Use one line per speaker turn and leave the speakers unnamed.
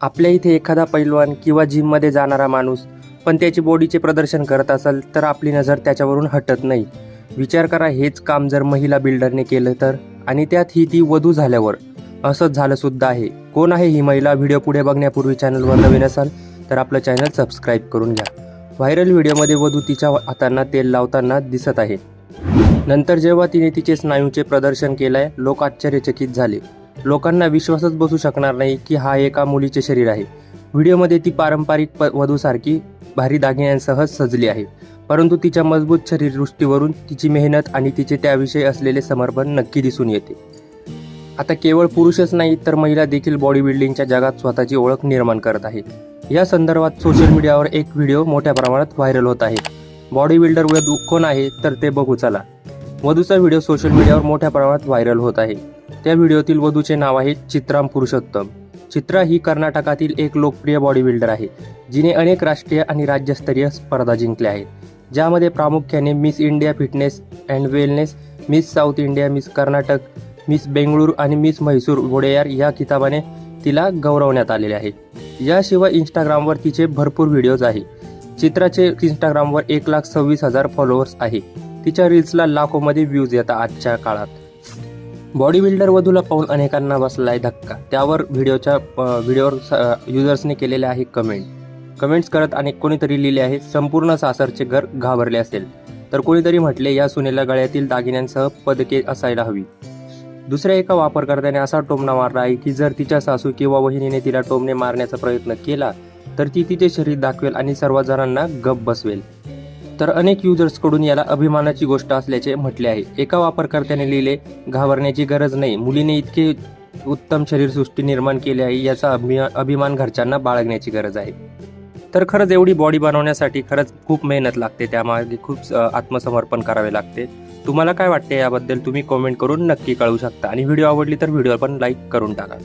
आपल्या इथे एखादा पैलवान किंवा जिममध्ये जाणारा माणूस पण त्याची बॉडीचे प्रदर्शन करत असेल तर आपली नजर त्याच्यावरून हटत नाही. विचार करा हेच काम जर महिला बिल्डरने केलं तर? आणि त्यात ही ती वधू झाल्यावर? असंच झालं सुद्धा आहे. कोण आहे ही महिला? व्हिडिओ पुढे बघण्यापूर्वी चॅनलवर नवीन असाल तर आपलं चॅनल सबस्क्राईब करून घ्या. व्हायरल व्हिडिओमध्ये वधू तिच्या हातांना तेल लावताना दिसत आहे. नंतर जेव्हा तिने तिचे स्नायूचे प्रदर्शन केलंय लोक आश्चर्यचकित झाले. लोकांना विश्वासच बसू शकणार नाही की हा एका मुलीचे शरीर आहे. व्हिडिओमध्ये ती पारंपरिक प वधूसारखी भारी दागिन्यांसह सजली आहे. परंतु तिच्या मजबूत शरीरदृष्टीवरून तिची मेहनत आणि तिचे त्याविषयी असलेले समर्पण नक्की दिसून येते. आता केवळ पुरुषच नाही तर महिला देखील बॉडी बिल्डिंगच्या जगात स्वतःची ओळख निर्माण करत आहे या संदर्भात सोशल मीडियावर एक व्हिडिओ मोठ्या प्रमाणात व्हायरल होत आहे. बॉडी बिल्डर वधू कोण आहे तर ते बघू चला. वधूचा व्हिडिओ सोशल मीडियावर मोठ्या प्रमाणात व्हायरल होत आहे. त्या व्हिडिओतील वधूचे नाव आहे चित्राम पुरुषोत्तम. चित्रा ही कर्नाटकातील एक लोकप्रिय बॉडी बिल्डर आहे जिने अनेक राष्ट्रीय आणि राज्यस्तरीय स्पर्धा जिंकल्या आहेत. ज्यामध्ये प्रामुख्याने miss India fitness and wellness miss South India miss Karnataka miss Bengaluru आणि मिस म्हैसूर वोडेयार या किताबाने तिला गौरवण्यात आलेले आहे. याशिवाय इंस्टाग्रामवर तिचे भरपूर व्हिडिओज आहे. चित्राचे इंस्टाग्रामवर एक लाख सव्वीस हजार फॉलोअर्स आहे. तिच्या रील्सला लाखोमध्ये व्ह्यूज येतात आजच्या काळात. बॉडी बिल्डर वधूला पाहून अनेकांना बसलाय धक्का. त्यावर व्हिडिओच्या व्हिडिओवर युजर्सने केलेले आहे कमेंट. कमेंट्स करत अनेक कोणीतरी लिहिले आहे संपूर्ण सासरचे घर घाबरले असेल. तर कोणीतरी म्हटले या सुनेला गळ्यातील दागिन्यांसह पदके असायला हवी. दुसऱ्या एका वापरकर्त्याने असा टोमणा मारला आहे की जर तिच्या सासू किंवा वहिनीने तिला टोमणे मारण्याचा प्रयत्न केला तर ती तिचे शरीर दाखवेल आणि सर्व जणांना गप बसवेल. तर अनेक युजर्सकडून याला अभिमानाची गोष्ट असल्याचे म्हटले आहे. एका वापरकर्त्याने लिहिले घाबरण्याची गरज नाही. मुलीने इतके उत्तम शरीरसृष्टी निर्माण केली आहे याचा अभिमा अभिमान घरच्यांना बाळगण्याची गरज आहे. तर खरंच एवढी बॉडी बनवण्यासाठी खरंच खूप मेहनत लागते. त्यामागे खूप आत्मसमर्पण करावे लागते. तुम्हाला काय वाटते याबद्दल तुम्ही कॉमेंट करून नक्की कळवू शकता. आणि व्हिडिओ आवडली तर व्हिडिओ पण लाईक करून टाका.